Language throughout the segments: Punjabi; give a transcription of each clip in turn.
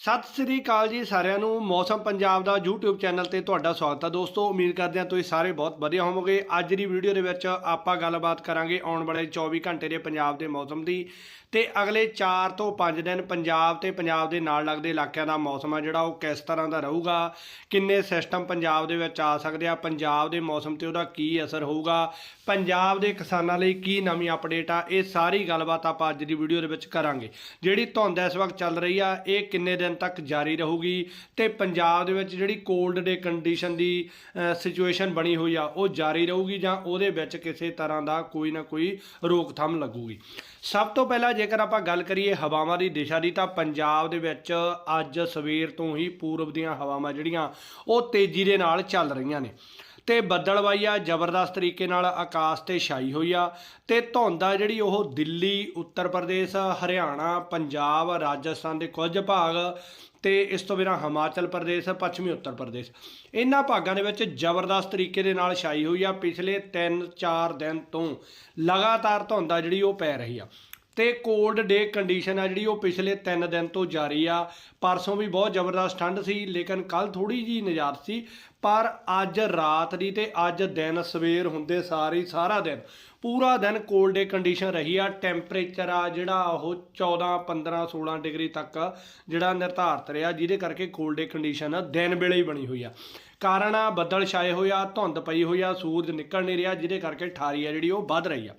ਸਤਿ ਸ੍ਰੀ ਅਕਾਲ ਜੀ ਸਾਰਿਆਂ ਨੂੰ। ਮੌਸਮ ਪੰਜਾਬ ਦਾ YouTube ਚੈਨਲ ਤੇ ਤੁਹਾਡਾ ਸਵਾਗਤ ਹੈ ਦੋਸਤੋ। ਉਮੀਦ ਕਰਦੇ ਹਾਂ ਤੁਸੀਂ ਸਾਰੇ ਬਹੁਤ ਵਧੀਆ ਹੋਵੋਗੇ। ਅੱਜ ਦੀ ਵੀਡੀਓ ਦੇ ਵਿੱਚ ਆਪਾਂ ਗੱਲਬਾਤ ਕਰਾਂਗੇ ਆਉਣ ਵਾਲੇ 24 ਘੰਟੇ ਦੇ ਪੰਜਾਬ ਦੇ ਮੌਸਮ ਦੀ। ਤੇ ਅਗਲੇ 4 ਤੋਂ 5 ਦਿਨ ਪੰਜਾਬ ਤੇ ਪੰਜਾਬ ਦੇ ਨਾਲ ਲੱਗਦੇ ਇਲਾਕਿਆਂ ਦਾ ਮੌਸਮ ਆ ਜਿਹੜਾ, ਉਹ ਕਿਸ ਤਰ੍ਹਾਂ ਦਾ ਰਹੂਗਾ? ਕਿੰਨੇ ਸਿਸਟਮ ਪੰਜਾਬ ਦੇ ਵਿੱਚ ਆ ਸਕਦੇ ਆ? ਪੰਜਾਬ ਦੇ ਮੌਸਮ ਤੇ ਉਹਦਾ ਕੀ ਅਸਰ ਹੋਊਗਾ? ਪੰਜਾਬ ਦੇ ਕਿਸਾਨਾਂ ਲਈ ਕੀ ਨਵੀਂ ਅਪਡੇਟ ਆ? ਇਹ ਸਾਰੀ ਗੱਲਬਾਤ ਆਪਾਂ ਅੱਜ ਦੀ ਵੀਡੀਓ ਦੇ ਵਿੱਚ ਕਰਾਂਗੇ। ਜਿਹੜੀ ਧੁੰਦ ਇਸ ਵਕਤ ਚੱਲ ਰਹੀ ਆ, ਇਹ ਕਿੰਨੇ ਦਿਨ ਤੱਕ ਜਾਰੀ ਰਹੂਗੀ ਤੇ ਪੰਜਾਬ ਦੇ ਵਿੱਚ ਜਿਹੜੀ ਕੋਲਡ ਡੇ ਕੰਡੀਸ਼ਨ ਦੀ ਸਿਚੁਏਸ਼ਨ ਬਣੀ ਹੋਈ ਆ, ਉਹ ਜਾਰੀ ਰਹੂਗੀ ਜਾਂ ਉਹਦੇ ਵਿੱਚ ਕਿਸੇ ਤਰ੍ਹਾਂ ਦਾ ਕੋਈ ਨਾ ਕੋਈ ਰੋਕਥਾਮ ਲੱਗੂਗੀ। ਸਭ ਤੋਂ ਪਹਿਲਾਂ ਜੇਕਰ ਆਪਾਂ ਗੱਲ ਕਰੀਏ ਹਵਾਵਾਂ ਦੀ ਦਿਸ਼ਾ ਦੀ, ਤਾਂ ਪੰਜਾਬ ਦੇ ਵਿੱਚ ਅੱਜ ਸਵੇਰ ਤੋਂ ਹੀ ਪੂਰਬ ਦੀਆਂ ਹਵਾਵਾਂ ਜਿਹੜੀਆਂ, ਉਹ ਤੇਜ਼ੀ ਦੇ ਨਾਲ ਚੱਲ ਰਹੀਆਂ ਨੇ। ਤੇ ਬੱਦਲਵਾਈ ਆ, ਜ਼ਬਰਦਸਤ ਤਰੀਕੇ ਨਾਲ ਆਕਾਸ਼ ਤੇ ਛਾਈ ਹੋਈ ਆ। ਤੇ ਧੁੰਦ ਆ ਜਿਹੜੀ ਉਹ ਦਿੱਲੀ, ਉੱਤਰ ਪ੍ਰਦੇਸ਼, ਹਰਿਆਣਾ, ਪੰਜਾਬ, ਰਾਜਸਥਾਨ ਦੇ ਕੁਝ ਭਾਗ ਤੇ ਇਸ ਤੋਂ ਬਿਨਾਂ ਹਿਮਾਚਲ ਪ੍ਰਦੇਸ਼, ਪੱਛਮੀ ਉੱਤਰ ਪ੍ਰਦੇਸ਼। ਇਹਨਾਂ ਭਾਗਾਂ ਦੇ ਵਿੱਚ ਜ਼ਬਰਦਸਤ ਤਰੀਕੇ ਦੇ ਨਾਲ ਛਾਈ ਹੋਈ ਆ। ਪਿਛਲੇ 3-4 ਦਿਨ ਤੋਂ ਲਗਾਤਾਰ ਧੁੰਦ ਆ ਜਿਹੜੀ ਉਹ ਪੈ ਰਹੀ ਆ। ਤੇ ਕੋਲਡ ਡੇ ਕੰਡੀਸ਼ਨ ਆ ਜਿਹੜੀ ਉਹ ਪਿਛਲੇ 3 ਦਿਨ ਤੋਂ ਜਾਰੀ ਆ। ਪਰਸੋਂ ਵੀ ਬਹੁਤ ਜ਼ਬਰਦਸਤ ਠੰਡ ਸੀ, ਲੇਕਿਨ ਕੱਲ ਥੋੜੀ ਜੀ ਨਜਾਤ ਸੀ। ਪਰ ਅੱਜ ਰਾਤ ਦੀ ਤੇ ਅੱਜ ਦਿਨ ਸਵੇਰ ਹੁੰਦੇ ਸਾਰੀ ਸਾਰਾ ਦਿਨ ਪੂਰਾ ਦਿਨ ਕੋਲਡ ਡੇ ਕੰਡੀਸ਼ਨ ਰਹੀ ਆ। ਟੈਂਪਰੇਚਰ ਆ ਜਿਹੜਾ ਉਹ 14 15 16 ਡਿਗਰੀ ਤੱਕ ਜਿਹੜਾ ਨਿਰਧਾਰਤ ਰਿਹਾ, ਜਿਹਦੇ ਕਰਕੇ ਕੋਲਡ ਡੇ ਕੰਡੀਸ਼ਨ ਦਿਨ ਵੇਲੇ ਹੀ ਬਣੀ ਹੋਈ ਆ। ਕਾਰਨ ਆ, ਬੱਦਲ ਛਾਏ ਹੋਏ ਆ, ਧੁੰਦ ਪਈ ਹੋਈ ਆ, ਸੂਰਜ ਨਿਕਲ ਨਹੀਂ ਰਿਹਾ, ਜਿਹਦੇ ਕਰਕੇ ਠਾਰੀ ਆ ਜਿਹੜੀ ਉਹ ਵੱਧ ਰਹੀ ਆ।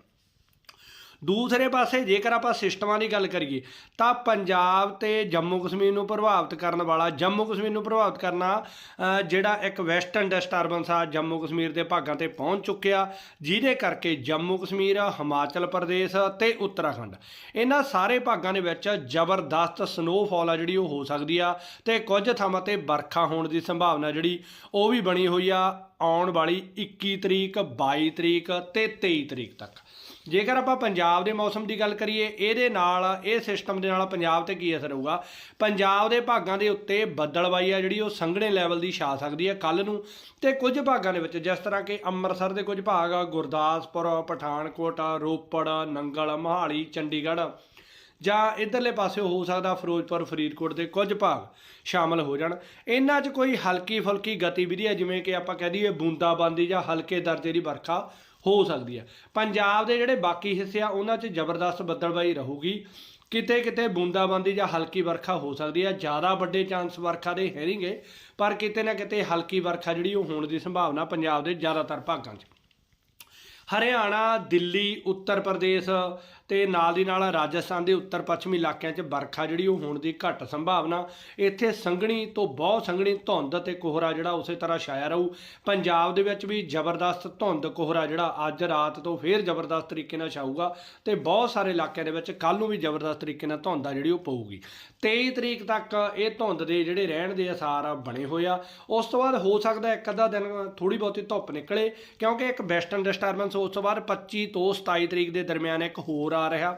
ਦੂਸਰੇ ਪਾਸੇ ਜੇਕਰ ਆਪਾਂ ਸਿਸਟਮਾਂ ਦੀ ਗੱਲ ਕਰੀਏ, ਤਾਂ ਪੰਜਾਬ ਤੇ ਜੰਮੂ ਕਸ਼ਮੀਰ ਨੂੰ ਪ੍ਰਭਾਵਿਤ ਕਰਨ ਵਾਲਾ, ਜੰਮੂ ਕਸ਼ਮੀਰ ਨੂੰ ਪ੍ਰਭਾਵਿਤ ਕਰਨਾ ਜਿਹੜਾ ਇੱਕ ਵੈਸਟਰਨ ਡਿਸਟਰਬੈਂਸ ਆ, ਜੰਮੂ ਕਸ਼ਮੀਰ ਦੇ ਭਾਗਾਂ ਤੇ ਪਹੁੰਚ ਚੁੱਕਿਆ, ਜਿਹਦੇ ਕਰਕੇ ਜੰਮੂ ਕਸ਼ਮੀਰ, ਹਿਮਾਚਲ ਪ੍ਰਦੇਸ਼ ਤੇ ਉੱਤਰਾਖੰਡ। ਇਹਨਾਂ ਸਾਰੇ ਭਾਗਾਂ ਦੇ ਵਿੱਚ ਜ਼ਬਰਦਸਤ ਸਨੋਫਾਲ ਆ ਜਿਹੜੀ ਉਹ ਹੋ ਸਕਦੀ ਆ, ਤੇ ਕੁਝ ਥਾਵਾਂ ਤੇ ਵਰਖਾ ਹੋਣ ਦੀ ਸੰਭਾਵਨਾ ਜਿਹੜੀ, ਉਹ ਵੀ ਬਣੀ ਹੋਈ ਆ ਆਉਣ ਵਾਲੀ 21 ਤਰੀਕ 22 ਤਰੀਕ ਤੇ 23 ਤਰੀਕ ਤੱਕ। ਜੇਕਰ ਆਪਾਂ ਪੰਜਾਬ ਦੇ ਮੌਸਮ ਦੀ ਗੱਲ ਕਰੀਏ, ਇਹਦੇ ਨਾਲ, ਇਹ ਸਿਸਟਮ ਦੇ ਨਾਲ ਪੰਜਾਬ ਤੇ ਕੀ ਅਸਰ ਹੋਊਗਾ? ਪੰਜਾਬ ਦੇ ਭਾਗਾਂ ਦੇ ਉੱਤੇ ਬੱਦਲਵਾਈ ਆ ਜਿਹੜੀ, ਉਹ ਸੰਘਣੇ ਲੈਵਲ ਦੀ ਛਾ ਸਕਦੀ ਹੈ ਕੱਲ ਨੂੰ। ਤੇ ਕੁਝ ਭਾਗਾਂ ਦੇ ਵਿੱਚ, ਜਿਸ ਤਰ੍ਹਾਂ ਕਿ ਅੰਮ੍ਰਿਤਸਰ ਦੇ ਕੁਝ ਭਾਗ ਗੁਰਦਾਸਪੁਰ, ਪਠਾਨਕੋਟ, ਰੋਪੜ, ਨੰਗਲ, ਮੋਹਾਲੀ, ਚੰਡੀਗੜ੍ਹ ਜਾਂ ਇਧਰਲੇ ਪਾਸੇ ਹੋ ਸਕਦਾ ਫਿਰੋਜ਼ਪੁਰ, ਫਰੀਦਕੋਟ ਦੇ ਕੁਝ ਭਾਗ ਸ਼ਾਮਲ ਹੋ ਜਾਣ। ਇਹਨਾਂ 'ਚ ਕੋਈ ਹਲਕੀ ਫੁਲਕੀ ਗਤੀਵਿਧੀ ਹੈ ਜਿਵੇਂ ਕਿ ਆਪਾਂ ਕਹਿ ਦਈਏ ਬੂੰਦਾਬਾਂਦੀ ਜਾਂ ਹਲਕੇ ਦਰਜੇ ਦੀ ਵਰਖਾ। ਹੋ ਸਕਦੀ ਹੈ। ਪੰਜਾਬ ਦੇ ਜਿਹੜੇ ਬਾਕੀ ਹਿੱਸੇ ਆ, ਉਹਨਾਂ 'ਚ ਜ਼ਬਰਦਸਤ ਬੱਦਲਬਾਈ ਰਹੂਗੀ। ਕਿਤੇ ਕਿਤੇ ਬੂੰਦਾਬਾਂਦੀ ਜਾਂ ਹਲਕੀ ਵਰਖਾ ਹੋ ਸਕਦੀ ਹੈ। ਜ਼ਿਆਦਾ ਵੱਡੇ ਚਾਂਸ ਵਰਖਾ ਦੇ ਹੈ ਨਹੀਂਗੇ ਪਰ ਕਿਤੇ ਨਾ ਕਿਤੇ ਹਲਕੀ ਵਰਖਾ ਜਿਹੜੀ ਉਹ ਹੋਣ ਦੀ ਸੰਭਾਵਨਾ ਪੰਜਾਬ ਦੇ ਜ਼ਿਆਦਾਤਰ ਭਾਗਾਂ 'ਚ। ਹਰਿਆਣਾ, ਦਿੱਲੀ, ਉੱਤਰ ਪ੍ਰਦੇਸ਼ ਤੇ ਨਾਲ ਦੀ ਨਾਲ ਰਾਜਸਥਾਨ ਦੇ ਉੱਤਰ ਪੱਛਮੀ ਇਲਾਕਿਆਂ 'ਚ ਵਰਖਾ ਜਿਹੜੀ ਉਹ ਹੋਣ ਦੀ ਘੱਟ ਸੰਭਾਵਨਾ। ਇੱਥੇ ਸੰਘਣੀ ਤੋਂ ਬਹੁਤ ਸੰਘਣੀ ਧੁੰਦ ਤੇ ਕੋਹਰਾ ਜਿਹੜਾ ਉਸੇ ਤਰ੍ਹਾਂ ਛਾਇਆ ਰਹੂ। ਪੰਜਾਬ ਦੇ ਵਿੱਚ ਵੀ ਜ਼ਬਰਦਸਤ ਧੁੰਦ ਕੋਹਰਾ ਜਿਹੜਾ ਅੱਜ ਰਾਤ ਤੋਂ ਫੇਰ ਜ਼ਬਰਦਸਤ ਤਰੀਕੇ ਨਾਲ ਛਾਊਗਾ ਤੇ ਬਹੁਤ ਸਾਰੇ ਇਲਾਕਿਆਂ ਦੇ ਵਿੱਚ ਕੱਲ ਨੂੰ ਵੀ ਜ਼ਬਰਦਸਤ ਤਰੀਕੇ ਨਾਲ ਧੁੰਦ ਆ ਜਿਹੜੀ ਉਹ ਪਊਗੀ। 23 ਤਰੀਕ ਤੱਕ ਇਹ ਧੁੰਦ ਦੇ ਜਿਹੜੇ ਰਹਿਣ ਦੇ ਅਸਾਰ ਬਣੇ ਹੋਏ ਆ। ਉਸ ਤੋਂ ਬਾਅਦ ਹੋ ਸਕਦਾ ਇੱਕ ਅੱਧਾ ਦਿਨ ਥੋੜੀ ਬਹੁਤੀ ਧੁੱਪ ਨਿਕਲੇ ਕਿਉਂਕਿ ਇੱਕ ਵੈਸਟਰਨ ਡਿਸਟਰਬੈਂਸ ਉਸ ਤੋਂ ਬਾਅਦ 25 ਤੋਂ 27 ਤਰੀਕ ਦੇ ਦਰਮਿਆਨ ਇੱਕ ਹੋਰ ਆ ਰਿਹਾ।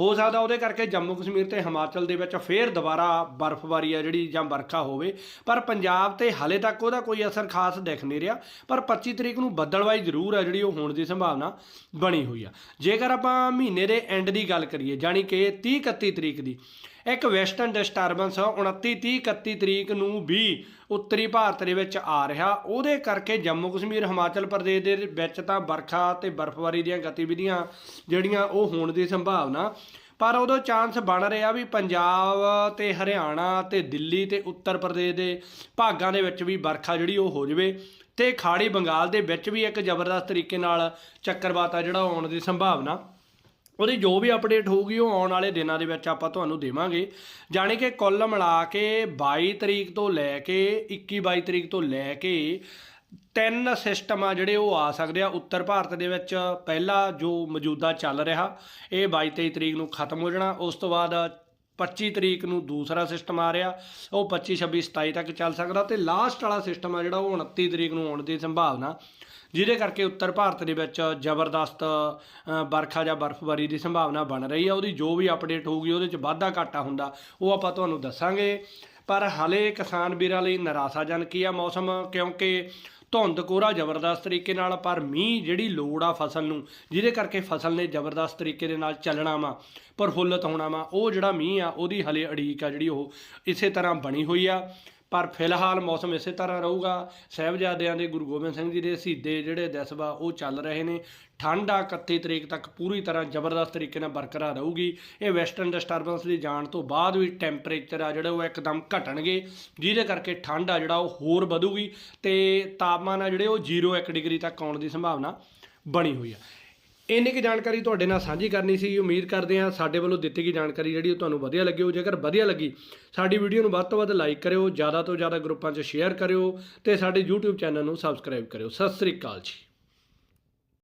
ਹੋ ਸਕਦਾ ਉਹਦੇ ਕਰਕੇ ਜੰਮੂ ਕਸ਼ਮੀਰ ਤੇ ਹਿਮਾਚਲ ਦੇ ਵਿੱਚ ਫੇਰ ਦੁਬਾਰਾ ਬਰਫ਼ਬਾਰੀ ਆ ਜਿਹੜੀ ਜਾਂ ਵਰਖਾ ਹੋਵੇ। ਪਰ ਪੰਜਾਬ ਤੇ ਹਾਲੇ ਤੱਕ ਉਹਦਾ ਕੋਈ ਅਸਰ ਖਾਸ ਦਿਖ ਨਹੀਂ ਰਿਹਾ। ਪਰ 25 ਤਰੀਕ ਨੂੰ ਬੱਦਲਵਾਈ ਜ਼ਰੂਰ ਆ ਜਿਹੜੀ ਉਹ ਹੋਣ ਦੀ ਸੰਭਾਵਨਾ ਬਣੀ ਹੋਈ ਆ। ਜੇਕਰ ਆਪਾਂ ਮਹੀਨੇ ਦੇ ਐਂਡ ਦੀ ਗੱਲ ਕਰੀਏ ਜਾਨੀ ਕਿ 30 31 ਤਰੀਕ ਦੀ ਇੱਕ ਵੈਸਟਰਨ ਡਿਸਟਰਬੈਂਸ 29 30 31 ਤਰੀਕ ਨੂੰ ਵੀ ਉੱਤਰੀ ਭਾਰਤ ਦੇ ਵਿੱਚ ਆ ਰਿਹਾ। ਉਹਦੇ ਕਰਕੇ ਜੰਮੂ ਕਸ਼ਮੀਰ, ਹਿਮਾਚਲ ਪ੍ਰਦੇਸ਼ ਦੇ ਵਿੱਚ ਤਾਂ ਵਰਖਾ ਤੇ ਬਰਫ਼ਬਾਰੀ ਦੀਆਂ ਗਤੀਵਿਧੀਆਂ ਜਿਹੜੀਆਂ ਉਹ ਹੋਣ ਦੀ ਸੰਭਾਵਨਾ। ਪਰ ਉਦੋਂ ਚਾਂਸ ਬਣ ਰਿਹਾ ਵੀ ਪੰਜਾਬ ਤੇ ਹਰਿਆਣਾ ਤੇ ਦਿੱਲੀ ਤੇ ਉੱਤਰ ਪ੍ਰਦੇਸ਼ ਦੇ ਭਾਗਾਂ ਦੇ ਵਿੱਚ ਵੀ ਵਰਖਾ ਜਿਹੜੀ ਉਹ ਹੋ ਜਾਵੇ ਤੇ ਖਾੜੀ ਬੰਗਾਲ ਦੇ ਵਿੱਚ ਵੀ ਇੱਕ ਜ਼ਬਰਦਸਤ ਤਰੀਕੇ ਨਾਲ ਚੱਕਰਵਾਤ ਆ ਜਿਹੜਾ ਆਉਣ ਦੀ ਸੰਭਾਵਨਾ। ਉਹਦੀ ਜੋ ਵੀ ਅਪਡੇਟ ਹੋਊਗੀ ਉਹ ਆਉਣ ਵਾਲੇ ਦਿਨਾਂ ਦੇ ਵਿੱਚ ਆਪਾਂ ਤੁਹਾਨੂੰ ਦੇਵਾਂਗੇ। ਜਾਣੀ ਕਿ ਕੁੱਲ ਮਿਲਾ ਕੇ 22 ਤਰੀਕ ਤੋਂ ਲੈ ਕੇ 21 22 ਤਰੀਕ ਤੋਂ ਲੈ ਕੇ ਤਿੰਨ ਸਿਸਟਮ ਆ ਜਿਹੜੇ ਉਹ ਆ ਸਕਦੇ ਆ। ਉੱਤਰ ਭਾਰਤ ਦੇ ਵਿੱਚ ਪਹਿਲਾ ਜੋ ਮੌਜੂਦਾ ਚੱਲ ਰਿਹਾ, ਇਹ 22 23 ਤਰੀਕ ਨੂੰ ਖਤਮ ਹੋ ਜਾਣਾ। ਉਸ ਤੋਂ ਬਾਅਦ 25 ਤਰੀਕ ਨੂੰ ਦੂਸਰਾ ਸਿਸਟਮ ਆ ਰਿਹਾ। ਉਹ 25 26 27 ਤੱਕ ਚੱਲ ਸਕਦਾ ਤੇ ਲਾਸਟ ਵਾਲਾ ਸਿਸਟਮ ਆ ਜਿਹੜਾ ਉਹ 29 ਤਰੀਕ ਨੂੰ ਆਉਣ ਦੀ ਸੰਭਾਵਨਾ। ਜਿਹਦੇ ਕਰਕੇ ਉੱਤਰ ਭਾਰਤ ਦੇ ਵਿੱਚ ਜ਼ਬਰਦਸਤ ਅ, ਵਰਖਾ ਜਾਂ ਬਰਫ਼ਬਾਰੀ ਦੀ ਸੰਭਾਵਨਾ ਬਣ ਰਹੀ ਹੈ ਉਹਦੀ ਜੋ ਵੀ ਅਪਡੇਟ ਹੋਊਗੀ ਉਹਦੇ 'ਚ ਵਾਧਾ ਘਾਟਾ ਹੁੰਦਾ ਉਹ ਆਪਾਂ ਤੁਹਾਨੂੰ ਦੱਸਾਂਗੇ। ਪਰ ਹਲੇ ਕਿਸਾਨ ਵੀਰਾਂ ਲਈ ਨਿਰਾਸ਼ਾਜਨਕ ਹੀ ਆ ਮੌਸਮ ਕਿਉਂਕਿ ਧੁੰਦ ਕੋਰਾ ਜ਼ਬਰਦਸਤ ਤਰੀਕੇ ਨਾਲ, ਪਰ ਮੀਂਹ ਜਿਹੜੀ ਲੋੜ ਆ ਫਸਲ ਨੂੰ, ਜਿਹਦੇ ਕਰਕੇ ਫਸਲ ਨੇ ਜ਼ਬਰਦਸਤ ਤਰੀਕੇ ਦੇ ਨਾਲ ਚੱਲਣਾ ਵਾ ਪ੍ਰਫੁੱਲਤ ਹੋਣਾ ਵਾ। ਉਹ ਜਿਹੜਾ ਮੀਂਹ ਆ, ਉਹਦੀ ਹਲੇ ਅੜੀਕ ਆ ਜਿਹੜੀ ਉਹ ਇਸੇ ਤਰ੍ਹਾਂ ਬਣੀ ਹੋਈ ਆ। ਪਰ ਫਿਲਹਾਲ ਮੌਸਮ ਇਸੇ ਤਰ੍ਹਾਂ ਰਹੂਗਾ। ਸਾਹਿਬਜ਼ਾਦਿਆਂ ਦੇ ਗੁਰੂ ਗੋਬਿੰਦ ਸਿੰਘ ਜੀ ਦੇ ਸ਼ਹੀਦੇ ਜਿਹੜੇ ਦਿਵਸ ਉਹ ਚੱਲ ਰਹੇ ਨੇ। ਠੰਡ ਆ 31 ਤਰੀਕ ਤੱਕ ਪੂਰੀ ਤਰ੍ਹਾਂ ਜ਼ਬਰਦਸਤ ਤਰੀਕੇ ਨਾਲ ਬਰਕਰਾਰ ਰਹੂਗੀ। ਇਹ ਵੈਸਟਰਨ ਡਿਸਟਰਬੈਂਸ ਦੀ ਜਾਣ ਤੋਂ ਬਾਅਦ ਵੀ ਟੈਂਪਰੇਚਰ ਆ ਜਿਹੜਾ ਉਹ ਇੱਕਦਮ ਘਟਣਗੇ। ਜਿਹਦੇ ਕਰਕੇ ਠੰਡ ਆ ਜਿਹੜਾ ਉਹ ਹੋਰ ਵਧੂਗੀ ਤੇ ਤਾਪਮਾਨ ਆ ਜਿਹੜੇ ਉਹ 0 ਡਿਗਰੀ ਤੱਕ ਆਉਣ ਦੀ ਸੰਭਾਵਨਾ ਬਣੀ ਹੋਈ ਆ। ਇੰਨੀ ਕੁ ਜਾਣਕਾਰੀ ਤੁਹਾਡੇ ਨਾਲ ਸਾਂਝੀ ਕਰਨੀ ਸੀ, ਉਮੀਦ ਕਰਦੇ ਹਾਂ ਸਾਡੇ ਵੱਲੋਂ ਦਿੱਤੀ ਗਈ ਜਾਣਕਾਰੀ ਜਿਹੜੀ ਉਹ ਤੁਹਾਨੂੰ ਵਧੀਆ ਲੱਗੀ ਹੋ ਜੇਕਰ ਵਧੀਆ ਲੱਗੀ, ਸਾਡੀ ਵੀਡੀਓ ਨੂੰ ਵੱਧ ਤੋਂ ਵੱਧ ਲਾਈਕ ਕਰਿਓ, ਜ਼ਿਆਦਾ ਤੋਂ ਜ਼ਿਆਦਾ ਗਰੁੱਪਾਂ 'ਚ ਸ਼ੇਅਰ ਕਰਿਓ ਤੇ ਸਾਡੇ YouTube ਚੈਨਲ ਨੂੰ ਸਬਸਕ੍ਰਾਈਬ ਕਰਿਓ। ਸਤਿ ਸ੍ਰੀ ਅਕਾਲ ਜੀ।